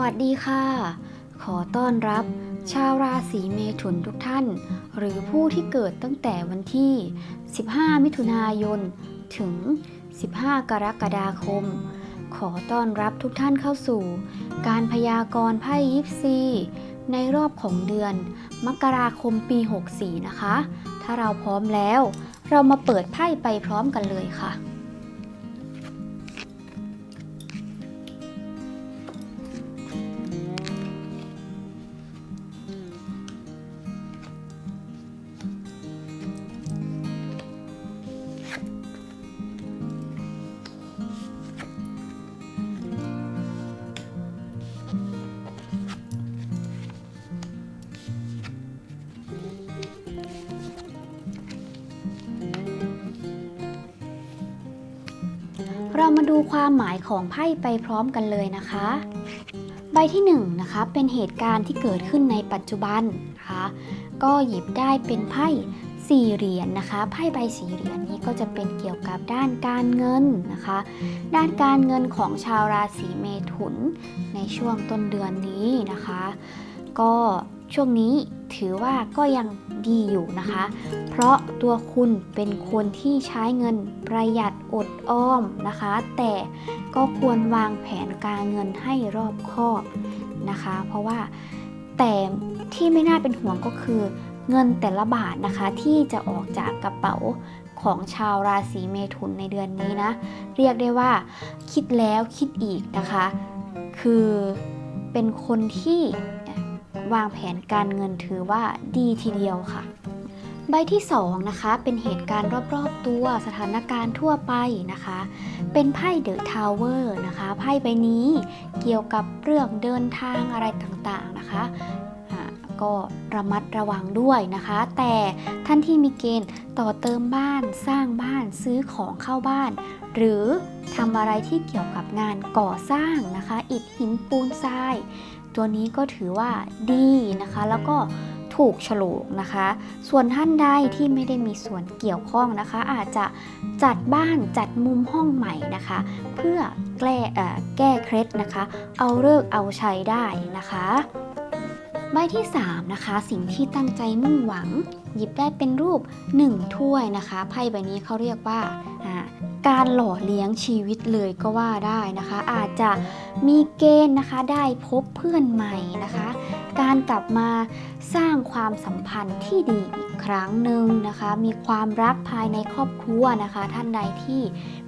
วัสดีค่ะ ขอต้อนรับ ชาวราศีเมถุนทุกท่าน หรือผู้ที่เกิดตั้งแต่วันที่ 15 มิถุนายน ถึง 15 กรกฎาคม ขอต้อนรับทุกท่านเข้าสู่ การพยากรณ์ไพ่ยิปซีในรอบของเดือน มกราคมปี 64 นะคะ ถ้าเราพร้อมแล้ว เรามาเปิดไพ่ไปพร้อมกันเลยค่ะ เรามาดูความหมายของไพ่ไปพร้อมกันเลยนะคะ ใบที่1นงนะคะเป็นเหตุการณ์ที่เกิดขึ้นในปัจจุบันนะคะก็หยิบได้เป็นไพ่สี่เหรียญนะคะไพ่ใบสี่เหรียญนี้ก็จะเป็นเกี่ยวกับด้านการเงินนะคะ ด้านการเงินของชาวราศีเมถุนในช่วงต้นเดือนนี้นะคะ ก็ ช่วงนี้ถือว่าก็ยังดีอยู่นะคะ เพราะตัวคุณเป็นคนที่ใช้เงินประหยัดอดออมนะคะ แต่ก็ควรวางแผนการเงินให้รอบคอบนะคะ เพราะว่าแต่ที่ไม่น่าเป็นห่วงก็คือ เงินแต่ละบาทนะคะที่จะออกจากกระเป๋าของชาวราศีเมถุนในเดือนนี้นะ เรียกได้ว่า คิดแล้วคิดอีกนะคะ คือเป็นคนที่ วางแผนการเงินถือว่าดีทีเดียวค่ะ ใบที่2นะคะเป็นเหตุการณ์รอบๆตัวสถานการณ์ทั่วไปนะคะ เป็นไพ่เดอะทาวเวอร์นะคะไพ่ใบนี้เกี่ยวกับเรื่องเดินทางอะไรต่างๆนะคะก็ระมัดระวังด้วยนะคะ แต่ท่านที่มีเกณฑ์ต่อเติมบ้านสร้างบ้านซื้อของเข้าบ้าน หรือทำอะไรที่เกี่ยวกับงานก่อสร้างนะคะ อิฐหินปูนทราย ตัวนี้ก็ถือว่าดีนะคะ แล้วก็ถูกฉลกนะคะ ส่วนท่านใดที่ไม่ได้มีส่วนเกี่ยวข้องนะคะ อาจจะจัดบ้านจัดมุมห้องใหม่นะคะ เพื่อแก้เอ่อแก้เคล็ดนะคะ เอาเลิกเอาใช้ได้นะคะใบที่3นะคะสิ่งที่ตั้งใจมุ่งหวัง หยิบได้เป็นรูป 1 ถ้วยนะคะไพ่ใบนี้เขาเรียกว่า การหล่อเลี้ยงชีวิตเลยก็ว่าได้นะคะ อาจจะมีเกณฑ์นะคะได้พบเพื่อนใหม่นะคะ การกลับมาสร้างความสัมพันธ์ที่ดีอีกครั้งหนึ่งนะคะ มีความรักภายในครอบครัวนะคะ ท่านใดที่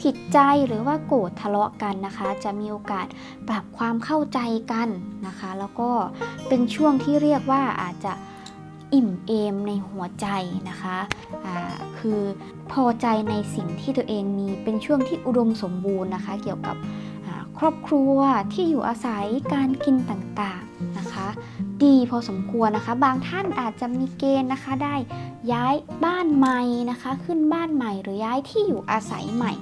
ผิดใจหรือว่าโกรธทะเลาะกันนะคะ จะมีโอกาสปรับความเข้าใจกันนะคะ แล้วก็เป็นช่วงที่เรียกว่าอาจจะ อิ่มเอมในหัวใจนะคะอ่าคือพอใจในสิ่งที่ตัวเองมีเป็นช่วงที่อุดมสมบูรณ์นะคะ เกี่ยวกับครอบครัวที่อยู่อาศัยการกินต่างๆนะคะ ดีพอสมควรนะคะ บางท่านอาจจะมีเกณฑ์นะคะได้ย้ายบ้านใหม่นะคะ ขึ้นบ้านใหม่หรือย้ายที่อยู่อาศัยใหม่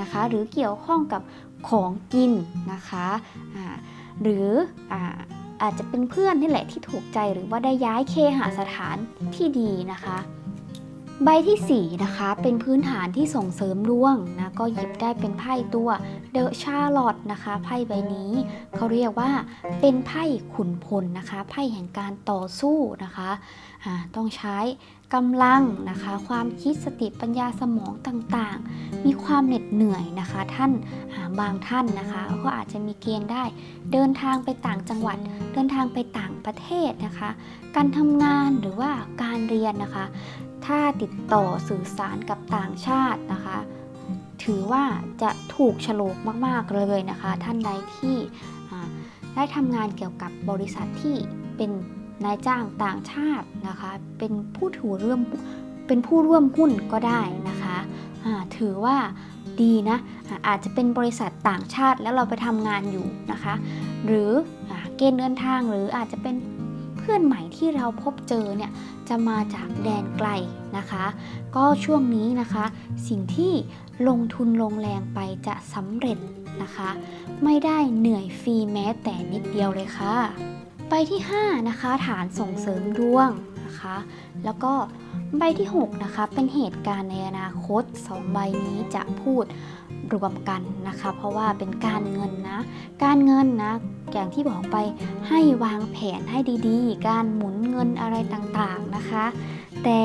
นะคะ หรือเกี่ยวข้องกับของกินนะคะอ่าหรืออ อาจจะเป็นเพื่อนนี่แหละที่ถูกใจหรือว่าได้ย้ายเคหสถานที่ดีนะคะ ใบที่ 4 นะคะ เป็นพื้นฐานที่ส่งเสริมดวงนะก็หยิบได้เป็นไพ่ตัวเดอะชาร์ลอตนะคะไพ่ใบนี้ เขาเรียกว่าเป็นไพ่ขุนพลนะคะ ไพ่แห่งการต่อสู้นะคะอ่าต้องใช้กำลังนะคะ ความคิดสติปัญญาสมองต่างๆ มีความเหน็ดเหนื่อยนะคะ ท่านาบางท่านนะคะ ก็อาจจะมีเกณฑ์ได้ เดินทางไปต่างจังหวัด เดินทางไปต่างประเทศนะคะ การทำงานหรือว่าการเรียนนะคะ ถ้าติดต่อสื่อสารกับต่างชาตินะคะ ถือว่าจะถูกฉลกมากๆเลยนะคะ ท่านใดที่ได้ทำงานเกี่ยวกับบริษัทที่เป็นนายจ้างต่างชาตินะคะ เป็นผู้ถือร่วมเป็นผู้ร่วมหุ้นก็ได้นะคะถือว่าดีนะอาจจะเป็นบริษัทต่างชาติแล้วเราไปทำงานอยู่นะคะ หรืออเกณฑ์เดินทางหรืออาจจะเป็น พื่อนใหม่ที่เราพบเจอเนี่ยจะมาจากแดนไกลนะคะ ก็ช่วงนี้นะคะ สิ่งที่ลงทุนลงแรงไปจะสำเร็จนะคะ ไม่ได้เหนื่อยฟรีแม้แต่นิดเดียวเลยค่ะ ใบที่ 5 นะคะ ฐานส่งเสริมดวงนะคะ แล้วก็ใบที่ 6 นะคะ เป็นเหตุการณ์ในอนาคต 2 ใบนี้จะพูด รวมกันนะคะ เพราะว่าเป็นการเงินนะ การเงินนะ อย่างที่บอกไปให้วางแผนให้ดีๆ การหมุนเงินอะไรต่างๆนะคะ แต่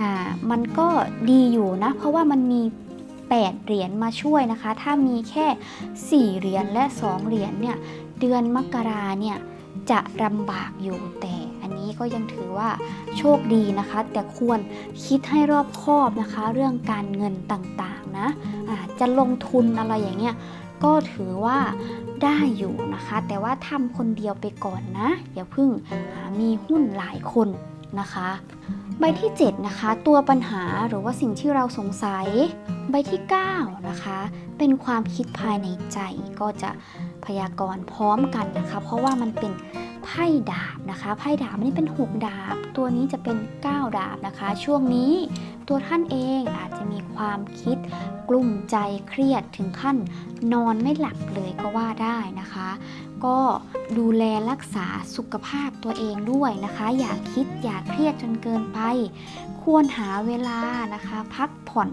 อ่ามันก็ดีอยู่นะ เพราะว่ามันมี8เหรียญมาช่วยนะคะ ถ้ามีแค่ 4 เหรียญและ 2 เหรียญเนี่ย เดือนมกราเนี่ย จะลำบากอยู่แต่อันนี้ก็ยังถือว่าโชคดีนะคะ แต่ควรคิดให้รอบคอบนะคะ เรื่องการเงินต่างๆนะะจะลงทุนอะไรอย่างเงี้ยก็ถือว่าได้อยู่นะคะ แต่ว่าทำคนเดียวไปก่อนนะ อย่าเพิ่งหามีหุ้นหลายคน นะคะ ใบที่ 7 นะคะ ตัวปัญหาหรือว่าสิ่งที่เราสงสัย ใบที่ 9 นะคะ เป็นความคิดภายในใจก็จะพยากรณ์พร้อมกันนะคะ เพราะว่ามันเป็นไพ่ดาบนะคะ ไพ่ดาบนนี้เป็น6ดาบ ตัวนี้จะเป็น 9 ดาบนะคะ ช่วงนี้ตัวท่านเองอาจจะมีความคิดกลุ้มใจเครียดถึงขั้นนอนไม่หลับเลยก็ว่าได้นะคะ ก็ดูแลรักษาสุขภาพตัวเองด้วยนะคะ อย่าคิดอย่าเครียดจนเกินไป ควรหาเวลานะคะ พักผ่อน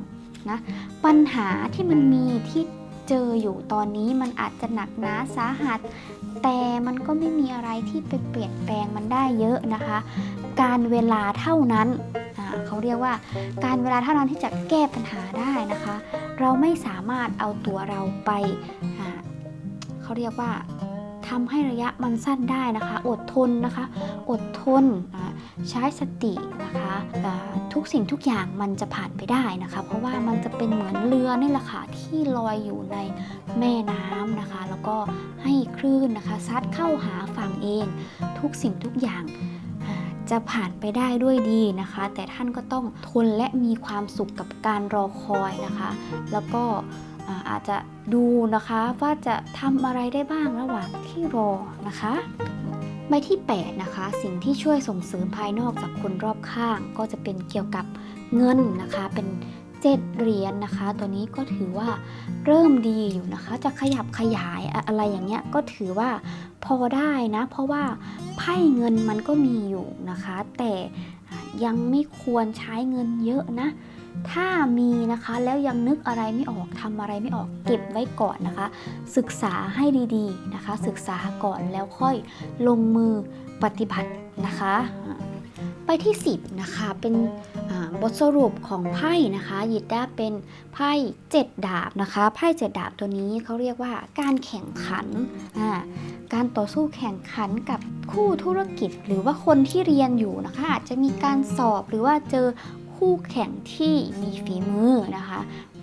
นะปัญหาที่มันมีที่เจออยู่ตอนนี้มันอาจจะหนักหนาสาหัส แต่มันก็ไม่มีอะไรที่ไปเปลี่ยนแปลงมันได้เยอะนะคะ การเวลาเท่านั้นเขาเรียกว่าการเวลาเท่านั้นที่จะแก้ปัญหาได้นะคะ เราไม่สามารถเอาตัวเราไปเขาเรียกว่า ทำให้ระยะมันสั้นได้นะคะ อดทนนะคะ อดทนใช้สตินะคะทุกสิ่งทุกอย่างมันจะผ่านไปได้นะคะ เพราะว่ามันจะเป็นเหมือนเรือนี่แหละค่ะที่ลอยอยู่ในแม่น้ำนะคะ แล้วก็ให้คลื่นนะคะซัดเข้าหาฝั่งเอง ทุกสิ่งทุกอย่างจะผ่านไปได้ด้วยดีนะคะ แต่ท่านก็ต้องทนและมีความสุขกับการรอคอยนะคะ แล้วก็ อาจจะดูนะคะว่าจะทำอะไรได้บ้างระหว่างที่รอนะคะใบที่ 8 นะคะ สิ่งที่ช่วยส่งเสริมภายนอกจากคนรอบข้าง ก็จะเป็นเกี่ยวกับเงินนะคะ เป็นเจ็ดเหรียญนะคะ ตัวนี้ก็ถือว่าเริ่มดีอยู่นะคะ จะขยับขยายอะไรอย่างเงี้ยก็ถือว่าพอได้นะ เพราะว่าไพ่เงินมันก็มีอยู่นะคะ แต่ยังไม่ควรใช้เงินเยอะนะ ถ้ามีนะคะแล้วยังนึกอะไรไม่ออกทำอะไรไม่ออกเก็บไว้ก่อนนะคะ ศึกษาให้ดีๆนะคะ ศึกษาก่อนแล้วค่อยลงมือปฏิบัตินะคะอ่าไปที่ 10 นะคะเป็นอ่าบทสรุปของไพ่นะคะหยิบได้เป็นไพ่7ดาบนะคะไพ่7ดาบตัวนี้เขาเรียกว่าการแข่งขันอ่าการต่อสู้แข่งขันกับคู่ธุรกิจ หรือว่าคนที่เรียนอยู่นะคะอาจจะมีการสอบหรือว่าเจอ คู่แข่งที่มีฝีมือนะคะ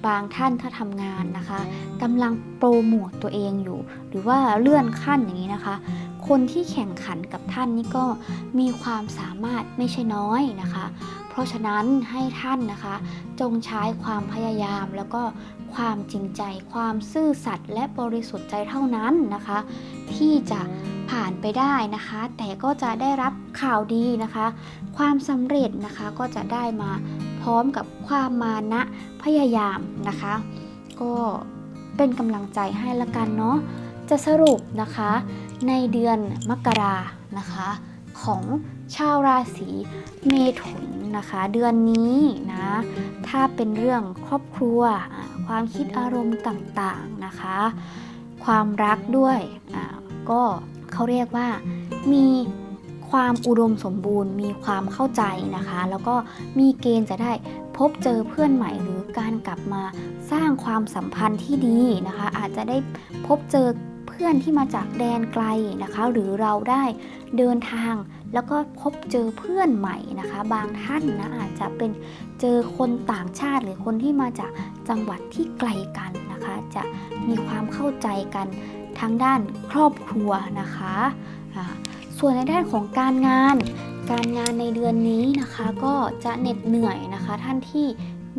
บางท่านถ้าทำงานนะคะกำลังโปรโมตตัวเองอยู่ หรือว่าเลื่อนขั้นอย่างนี้นะคะ คนที่แข่งขันกับท่านนี่ก็มีความสามารถไม่ใช่น้อยนะคะ เพราะฉะนั้นให้ท่านนะคะ จงใช้ความพยายามแล้วก็ความจริงใจ ความซื่อสัตย์และบริสุทธิ์ใจเท่านั้นนะคะ ที่จะ ผ่านไปได้นะคะ แต่ก็จะได้รับข่าวดีนะคะ ความสำเร็จนะคะก็จะได้มาพร้อมกับความมานะพยายามนะคะ ก็เป็นกำลังใจให้ละกันเนาะจะสรุปนะคะในเดือนมกรานะคะ ของชาวราศีเมถุนนะคะ เดือนนี้นะถ้าเป็นเรื่องครอบครัว ความคิดอารมณ์ต่างๆนะคะ ความรักด้วยก็ เขาเรียกว่ามีความอุดมสมบูรณ์ มีความเข้าใจนะคะ แล้วก็มีเกณฑ์จะได้พบเจอเพื่อนใหม่ หรือการกลับมาสร้างความสัมพันธ์ที่ดีนะคะ อาจจะได้พบเจอเพื่อนที่มาจากแดนไกลนะคะ หรือเราได้เดินทางแล้วก็พบเจอเพื่อนใหม่นะคะ บางท่านนะอาจจะเป็นเจอคนต่างชาติหรือคนที่มาจากจังหวัดที่ไกลกันนะคะ จะมีความเข้าใจกัน ทางด้านครอบครัวนะคะส่วนในด้านของการงาน การงานในเดือนนี้นะคะก็จะเหน็ดเหนื่อยนะคะ ท่านที่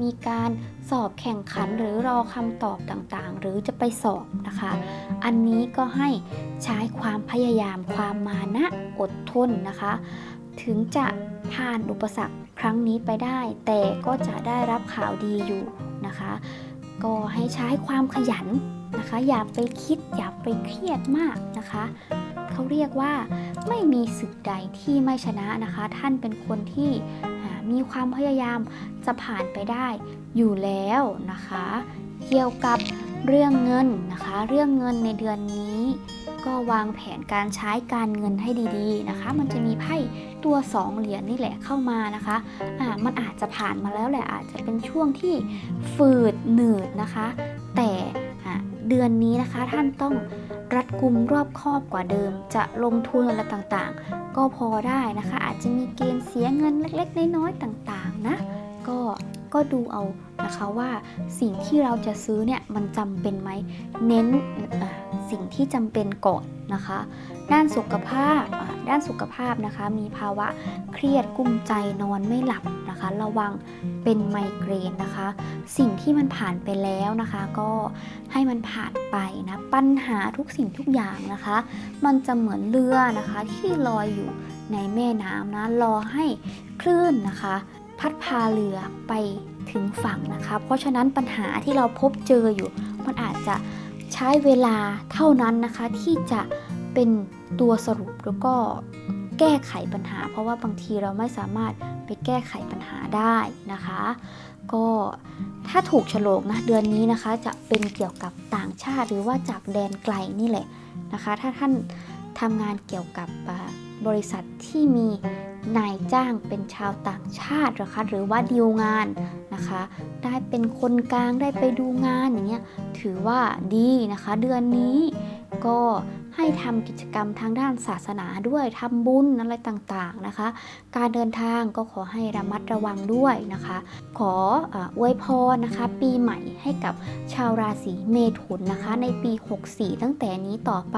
มีการสอบแข่งขันหรือรอคำตอบต่างๆ หรือจะไปสอบนะคะ อันนี้ก็ให้ใช้ความพยายามความมานะอดทนนะคะ ถึงจะผ่านอุปสรรคครั้งนี้ไปได้ แต่ก็จะได้รับข่าวดีอยู่นะคะ ก็ให้ใช้ความขยันนะคะ อย่าไปคิดอย่าไปเครียดมากนะคะเขาเรียกว่าไม่มีศึกใดที่ไม่ชนะนะคะ ท่านเป็นคนที่มีความพยายามจะผ่านไปได้อยู่แล้วนะคะ เกี่ยวกับเรื่องเงินนะคะ เรื่องเงินในเดือนนี้ ก็วางแผนการใช้การเงินให้ดีๆนะคะ มันจะมี ตัวสองเหรียญนี่แหละเข้ามานะคะอ่ามันอาจจะผ่านมาแล้วแหละอาจจะเป็นช่วงที่ฝืดหนืดนะคะ แต่เดือนนี้นะคะท่านต้องรัดกุมรอบคอบกว่าเดิม จะลงทุนอะไรต่างๆ ก็พอได้นะคะ อาจจะมีเกณฑ์เสียเงินเล็กๆ น้อยๆต่างๆนะก็ก็ดูเอา นะคะว่าสิ่งที่เราจะซื้อเนี่ยมันจำเป็นไหม เน้นสิ่งที่จำเป็นก่อนนะคะ ด้านสุขภาพด้านสุขภาพนะคะ มีภาวะเครียดกุ้มใจนอนไม่หลับนะคะ ระวังเป็นไมเกรนนะคะ สิ่งที่มันผ่านไปแล้วนะคะ ก็ให้มันผ่านไปนะปัญหาทุกสิ่งทุกอย่างนะคะ มันจะเหมือนเรือนะคะที่ลอยอยู่ในแม่น้ำนะรอให้คลื่นนะคะ พัดพาเรือไปถึงฝั่งนะคะ เพราะฉะนั้นปัญหาที่เราพบเจออยู่ มันอาจจะใช้เวลาเท่านั้นนะคะ ที่จะเป็นตัวสรุปแล้วก็แก้ไขปัญหา เพราะว่าบางทีเราไม่สามารถไปแก้ไขปัญหาได้นะคะ ก็ถ้าถูกฉลกนะเดือนนี้นะคะ จะเป็นเกี่ยวกับต่างชาติหรือว่าจากแดนไกลนี่แหละนะคะ ถ้าท่านทำงานเกี่ยวกับ บริษัทที่มีนายจ้างเป็นชาวต่างชาติหรือคะหรือว่าดีลงานนะคะ ได้เป็นคนกลางได้ไปดูงานอย่างเงี้ยถือว่าดีนะคะ เดือนนี้ก็ ให้ทำกิจกรรมทางด้านศาสนาด้วยทำบุญอะไรต่างๆนะคะ การเดินทางก็ขอให้ระมัดระวังด้วยนะคะ ขออวยพรนะคะ ปีใหม่ให้กับชาวราศีเมถุนนะคะ ในปี 64 ตั้งแต่นี้ต่อไป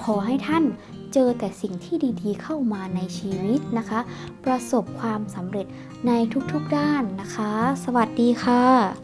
ขอให้ท่านเจอแต่สิ่งที่ดีๆเข้ามาในชีวิตนะคะ ประสบความสำเร็จในทุกๆด้านนะคะ สวัสดีค่ะ